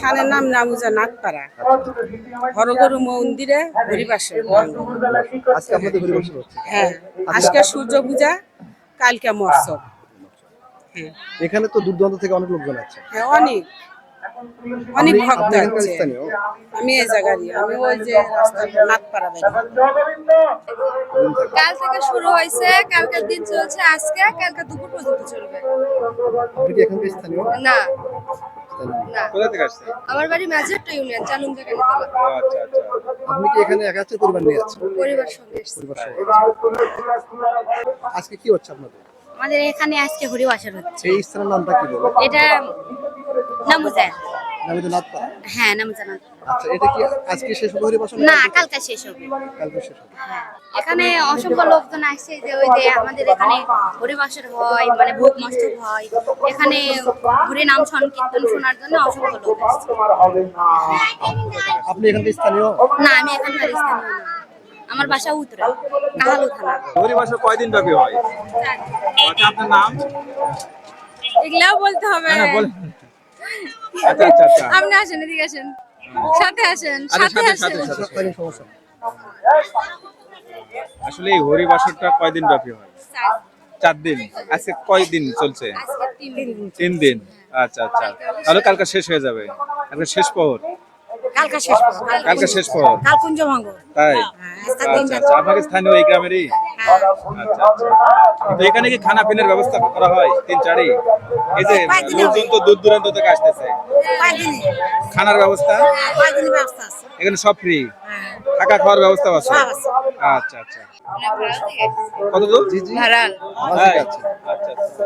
থানের নাম নামুজা নাগপাড়া। হরগরু মন্দিরে হরিবাসে হ্যাঁ আজকে সূর্য পূজা কালকে মৎসব হ্যাঁ। এখানে তো দূর দূরান্ত থেকে অনেক লোকজন আছে হ্যাঁ অনেক। অনেক ভক্ত আছে। আমি এই জায়গারই আমি ওই যে রাস্তার নাগপাড়া বাড়ি কাল থেকে শুরু হয়েছে কালকের দিন চলছে আজকে কালকে দুপুর পর্যন্ত চলবে। না। স্থানীয়। না। কোথা থেকে আসতেন আমার বাড়ি মাঝেরটা ইউনিয়ন চালুম জায়গা নিতলা আচ্ছা আচ্ছা। আপনি কি এখানে একা আছেন পরিবার নিয়ে আছেন পরিবার সঙ্গে এসেছি। পরিবার সঙ্গে। আজকে কি হচ্ছে আপনাদের? আমাদের এখানে আজকে হরিবাসর হচ্ছে। এই স্থানের নামটা কি বলব এটা নামুজান আমি তো হ্যাঁ আচ্ছা এটা কি আজকে শেষ হবে হরিবাসন না কালকে শেষ হবে। কালকে শেষ হবে। হ্যাঁ। এখানে অসংখ্য লোকজন আসছে যে ওই যে আমাদের এখানে হরিবাসর হয় মানে ভোগ মস্তক হয় এখানে হরি নাম সংকীর্তন শোনার জন্য অসংখ্য লোক আসছে আপনি এখানকার স্থানীয়? না আমি এখানকার স্থানীয় না। আমার বাসা উত্তরা কাহালু থানা। হরিবাসা কয়দিন ব্যাপী হয়? আচ্ছা আপনার নাম? এগুলাও বলতে হবে। হ্যাঁ বলেন আচ্ছা আচ্ছা আচ্ছা। আপনি আসেন এদিকে আসেন। সাথে আসেন সাথে আসেন। আসলে এই হরিবাসরটা কয়দিন ব্যাপী হয়? চার দিন। আজকে কয়দিন চলছে? তিন দিন। আচ্ছা আচ্ছা। তাহলে কালকে শেষ হয়ে যাবে। কালকে শেষ প্রহর কালকে শেষ কালকে শেষ প্রহর কাল কুঞ্জ ভাঙ্গ তাই আচ্ছা আচ্ছা আপনাকে স্থানীয় এই গ্রামেরই? আচ্ছা আচ্ছা। তো এখানে কি খানা পিনার ব্যবস্থা করা হয়? তিন চারি এই যে লোকজন তো দূর দূরান্ত থেকে আসতেছে। খানার ব্যবস্থা? এখানে সব ফ্রি? হ্যাঁ। থাকা খাওয়ার ব্যবস্থা আছে? আচ্ছা আচ্ছা। কত দূর? জি জি। ভাড়াল। আমার ঠিক আছে আচ্ছা আচ্ছা।